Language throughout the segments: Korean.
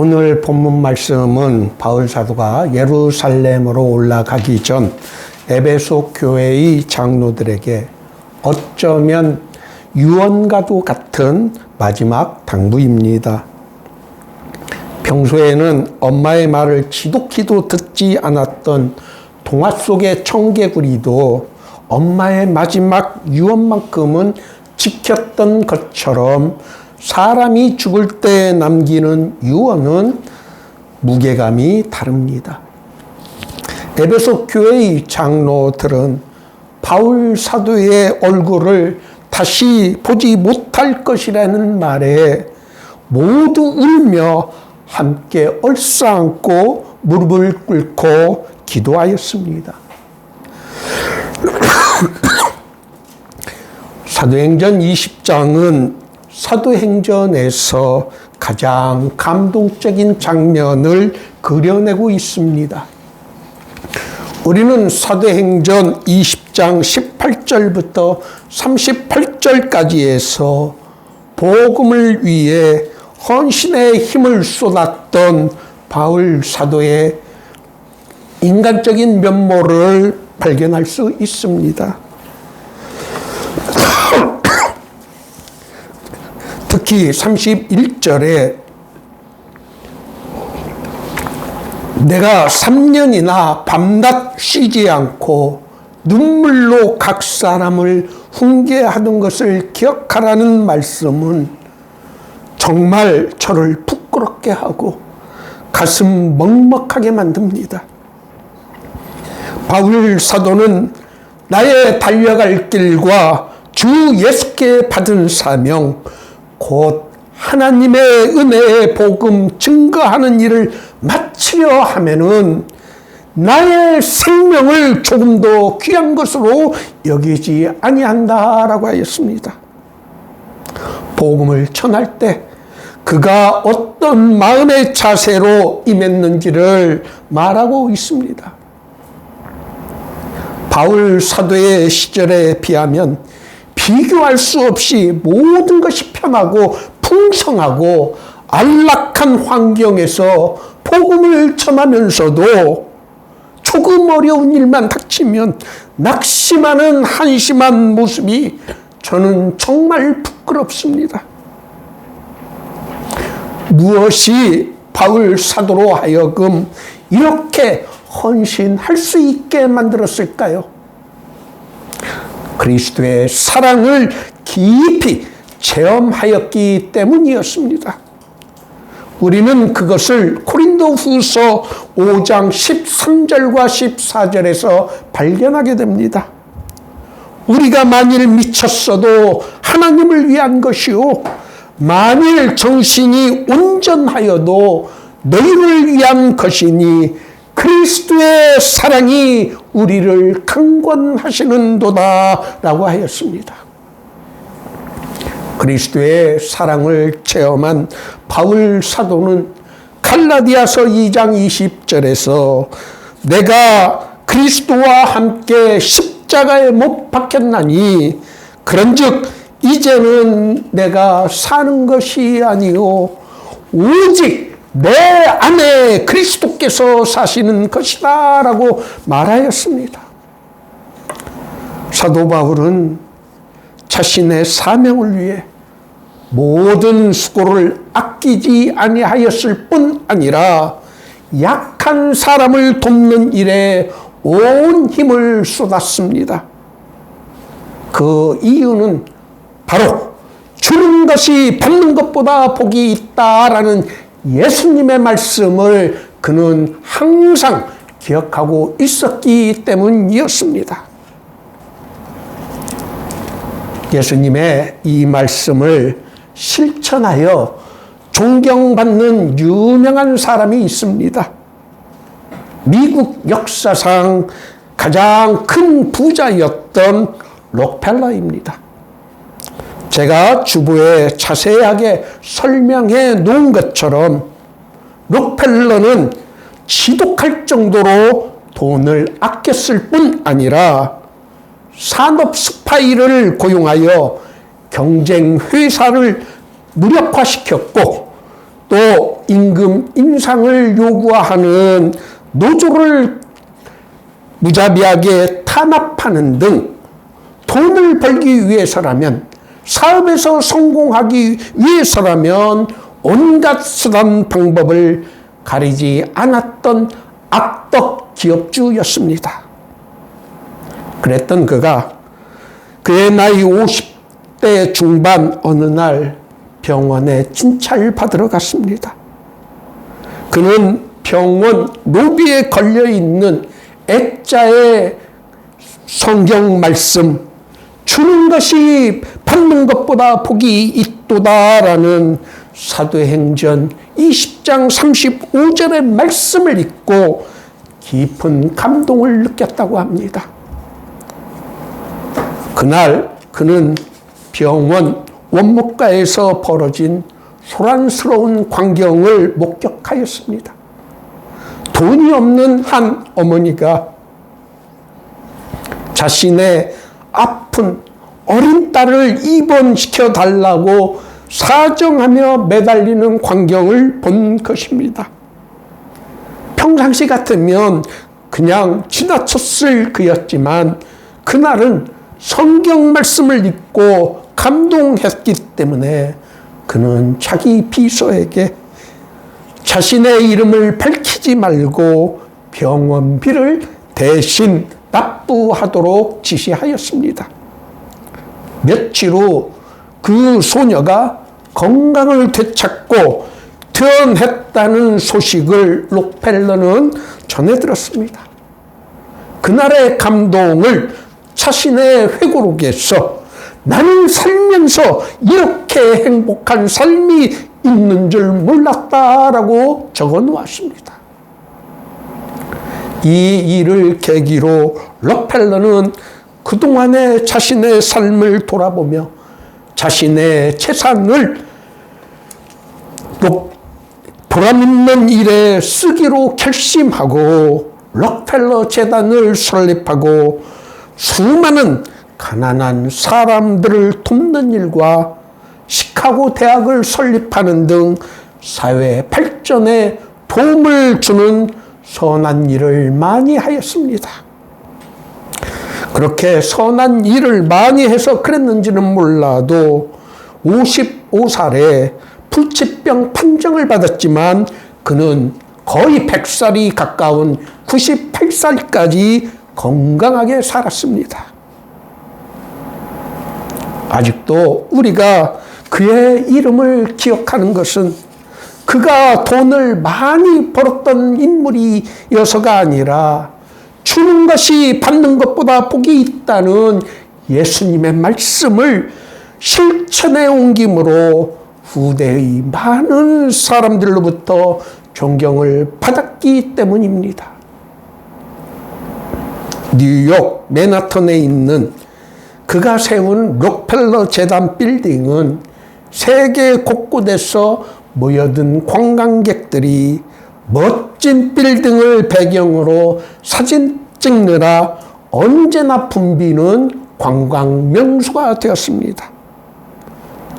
오늘 본문 말씀은 바울 사도가 예루살렘으로 올라가기 전 에베소 교회의 장로들에게 어쩌면 유언과도 같은 마지막 당부입니다. 평소에는 엄마의 말을 지독히도 듣지 않았던 동화 속의 청개구리도 엄마의 마지막 유언만큼은 지켰던 것처럼 사람이 죽을 때 남기는 유언은 무게감이 다릅니다. 에베소 교회의 장로들은 바울 사도의 얼굴을 다시 보지 못할 것이라는 말에 모두 울며 함께 얼싸안고 무릎을 꿇고 기도하였습니다. 사도행전 20장은 사도행전에서 가장 감동적인 장면을 그려내고 있습니다. 우리는 사도행전 20장 18절부터 38절까지에서 복음을 위해 헌신의 힘을 쏟았던 바울 사도의 인간적인 면모를 발견할 수 있습니다. 특히 31절에 내가 3년이나 밤낮 쉬지 않고 눈물로 각 사람을 훈계하던 것을 기억하라는 말씀은 정말 저를 부끄럽게 하고 가슴 먹먹하게 만듭니다. 바울 사도는 나의 달려갈 길과 주 예수께 받은 사명, 곧 하나님의 은혜의 복음 증거하는 일을 마치려 하면은 나의 생명을 조금 더 귀한 것으로 여기지 아니한다라고 하였습니다. 복음을 전할 때 그가 어떤 마음의 자세로 임했는지를 말하고 있습니다. 바울 사도의 시절에 비하면 비교할 수 없이 모든 것이 편하고 풍성하고 안락한 환경에서 복음을 전하면서도 조금 어려운 일만 닥치면 낙심하는 한심한 모습이 저는 정말 부끄럽습니다. 무엇이 바울 사도로 하여금 이렇게 헌신할 수 있게 만들었을까요? 그리스도의 사랑을 깊이 체험하였기 때문이었습니다. 우리는 그것을 고린도 후서 5장 13절과 14절에서 발견하게 됩니다. 우리가 만일 미쳤어도 하나님을 위한 것이요. 만일 정신이 온전하여도 너희를 위한 것이니 그리스도의 사랑이 우리를 강권하시는도다 라고 하였습니다. 그리스도의 사랑을 체험한 바울 사도는 갈라디아서 2장 20절에서 내가 그리스도와 함께 십자가에 못 박혔나니 그런즉 이제는 내가 사는 것이 아니요 오직 내 안에 그리스도께서 사시는 것이다 라고 말하였습니다. 사도 바울은 자신의 사명을 위해 모든 수고를 아끼지 아니하였을 뿐 아니라 약한 사람을 돕는 일에 온 힘을 쏟았습니다. 그 이유는 바로 주는 것이 받는 것보다 복이 있다라는 예수님의 말씀을 그는 항상 기억하고 있었기 때문이었습니다. 예수님의 이 말씀을 실천하여 존경받는 유명한 사람이 있습니다. 미국 역사상 가장 큰 부자였던 록펠러입니다. 제가 주부에 자세하게 설명해 놓은 것처럼 록펠러는 지독할 정도로 돈을 아꼈을 뿐 아니라 산업 스파이를 고용하여 경쟁 회사를 무력화시켰고 또 임금 인상을 요구하는 노조를 무자비하게 탄압하는 등 돈을 벌기 위해서라면 사업에서 성공하기 위해서라면 온갖 수단 방법을 가리지 않았던 악덕 기업주였습니다. 그랬던 그가 그의 나이 50대 중반 어느 날 병원에 진찰 받으러 갔습니다. 그는 병원 로비에 걸려 있는 액자의 성경 말씀 주는 것이 받는 것보다 복이 있도다라는 사도행전 20장 35절의 말씀을 읽고 깊은 감동을 느꼈다고 합니다. 그날 그는 병원 원목가에서 벌어진 소란스러운 광경을 목격하였습니다. 돈이 없는 한 어머니가 자신의 아픈 어린 딸을 입원시켜 달라고 사정하며 매달리는 광경을 본 것입니다. 평상시 같으면 그냥 지나쳤을 그였지만 그날은 성경 말씀을 읽고 감동했기 때문에 그는 자기 비서에게 자신의 이름을 밝히지 말고 병원비를 대신 납부하도록 지시하였습니다. 며칠 후 그 소녀가 건강을 되찾고 퇴원했다는 소식을 록펠러는 전해 들었습니다. 그날의 감동을 자신의 회고록에서 나는 살면서 이렇게 행복한 삶이 있는 줄 몰랐다라고 적어 놓았습니다. 이 일을 계기로 록펠러는 그동안의 자신의 삶을 돌아보며 자신의 재산을 보람있는 일에 쓰기로 결심하고 록펠러 재단을 설립하고 수많은 가난한 사람들을 돕는 일과 시카고 대학을 설립하는 등 사회 발전에 도움을 주는 선한 일을 많이 하였습니다. 그렇게 선한 일을 많이 해서 그랬는지는 몰라도 55살에 불치병 판정을 받았지만 그는 거의 100살이 가까운 98살까지 건강하게 살았습니다. 아직도 우리가 그의 이름을 기억하는 것은 그가 돈을 많이 벌었던 인물이어서가 아니라 주는 것이 받는 것보다 복이 있다는 예수님의 말씀을 실천에 옮김으로 후대의 많은 사람들로부터 존경을 받았기 때문입니다. 뉴욕 맨하탄에 있는 그가 세운 록펠러 재단 빌딩은 세계 곳곳에서 모여든 관광객들이 멋진 빌딩을 배경으로 사진 찍느라 언제나 붐비는 관광 명소가 되었습니다.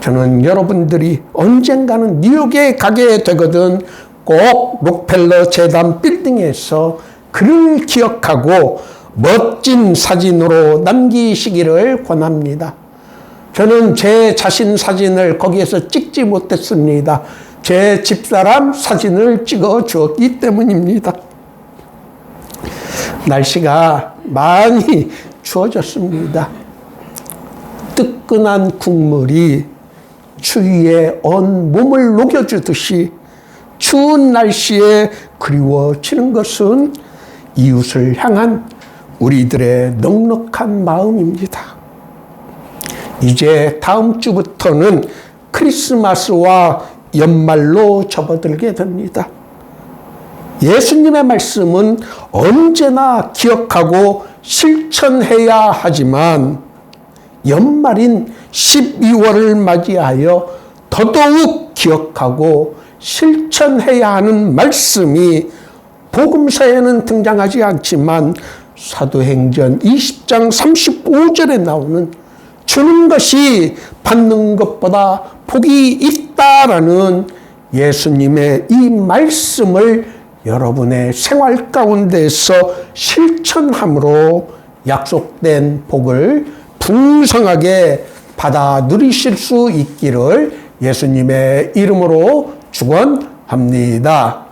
저는 여러분들이 언젠가는 뉴욕에 가게 되거든 꼭 록펠러 재단 빌딩에서 그를 기억하고 멋진 사진으로 남기시기를 권합니다. 저는 제 자신 사진을 거기에서 찍지 못했습니다. 제 집사람 사진을 찍어 주었기 때문입니다. 날씨가 많이 추워졌습니다. 뜨끈한 국물이 추위에 온 몸을 녹여주듯이 추운 날씨에 그리워지는 것은 이웃을 향한 우리들의 넉넉한 마음입니다. 이제 다음 주부터는 크리스마스와 연말로 접어들게 됩니다. 예수님의 말씀은 언제나 기억하고 실천해야 하지만 연말인 12월을 맞이하여 더더욱 기억하고 실천해야 하는 말씀이 복음서에는 등장하지 않지만 사도행전 20장 35절에 나오는 주는 것이 받는 것보다 복이 있다라는 예수님의 이 말씀을 여러분의 생활 가운데서 실천함으로 약속된 복을 풍성하게 받아 누리실 수 있기를 예수님의 이름으로 축원합니다.